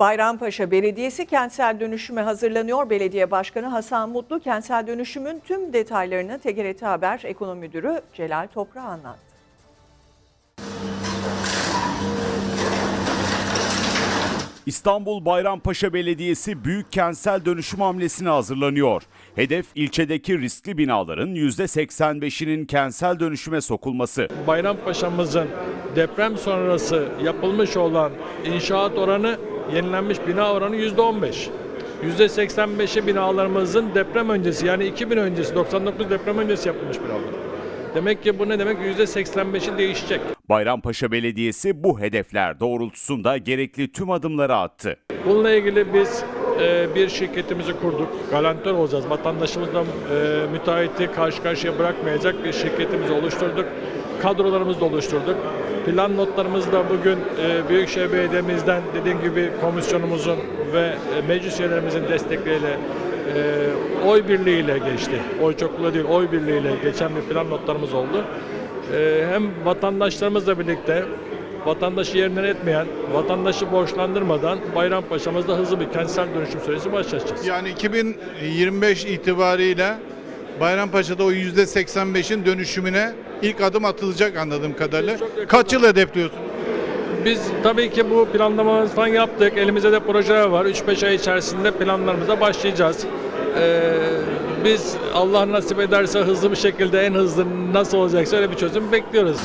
Bayrampaşa Belediyesi kentsel dönüşüme hazırlanıyor. Belediye Başkanı Hasan Mutlu kentsel dönüşümün tüm detaylarını TGRT Haber Ekonomi Müdürü Celal Toprağa anlattı. İstanbul Bayrampaşa Belediyesi büyük kentsel dönüşüm hamlesine hazırlanıyor. Hedef ilçedeki riskli binaların %85'inin kentsel dönüşüme sokulması. Bayrampaşa'mızın deprem sonrası yapılmış olan inşaat oranı yenilenmiş bina oranı yüzde on beş. Yüzde 85'i binalarımızın deprem öncesi yani 2000 öncesi 99 deprem öncesi yapılmış binalar. Demek ki bu ne demek? Yüzde 85'i değişecek. Bayrampaşa Belediyesi bu hedefler doğrultusunda gerekli tüm adımları attı. Bununla ilgili biz e, bir şirketimizi kurduk. Garantör olacağız. Vatandaşımızla e, müteahhiti karşı karşıya bırakmayacak bir şirketimizi oluşturduk. Kadrolarımızı da oluşturduk. Plan notlarımız da bugün e, Büyükşehir Belediye'mizden dediğim gibi komisyonumuzun ve e, meclis üyelerimizin destekleriyle e, oy birliğiyle geçti. Oy çokluğu değil, oy birliğiyle geçen bir plan notlarımız oldu. E, hem vatandaşlarımızla birlikte vatandaşı yerinden etmeyen, vatandaşı borçlandırmadan Bayrampaşa'mızda hızlı bir kentsel dönüşüm süreci başlatacağız. Yani 2025 itibariyle Bayrampaşa'da o %85'in dönüşümüne ilk adım atılacak anladığım kadarıyla. Kaç yıl hedefliyorsunuz? Biz tabii ki bu planlamamızı falan yaptık. Elimizde de projeler var. 3-5 ay içerisinde planlarımıza başlayacağız. Ee, biz Allah nasip ederse hızlı bir şekilde en hızlı nasıl olacaksa öyle bir çözüm bekliyoruz.